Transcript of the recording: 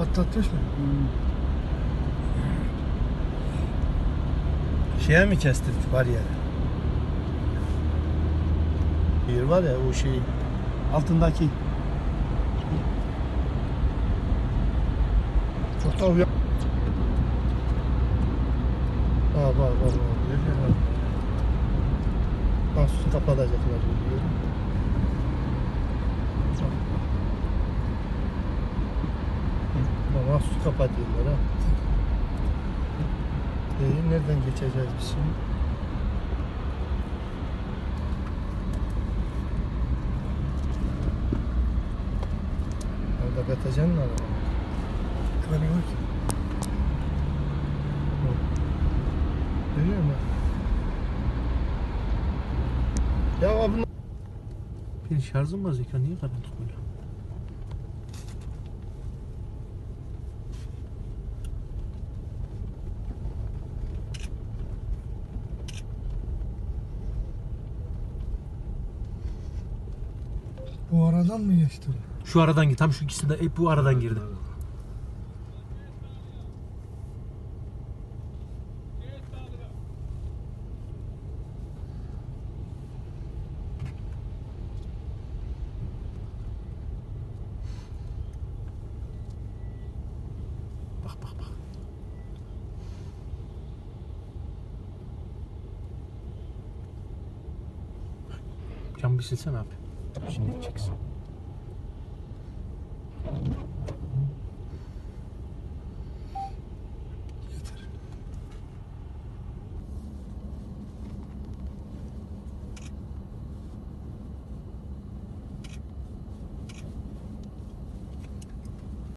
Patlatmış mı? Şeye mi kestirdik bariyeri? Bir var ya o şey altındaki. Çok da uyan. Aa bak bak bak. Bak su kapatacaklar. Görüyor su kapatıyorlar ha. Ee, nereden geçeceğiz biz şimdi? Orada batacaksın mı araba? Görüyor ki. Görüyor musun? Ya abi Bir şarjım var Zeka niye karanlık böyle? Bu aradan mı geçti? Şu aradan git. Tam şu ikisinde hep bu aradan girdi. Bak bak bak. Cam bir silsene abi. Şimdi çeksin.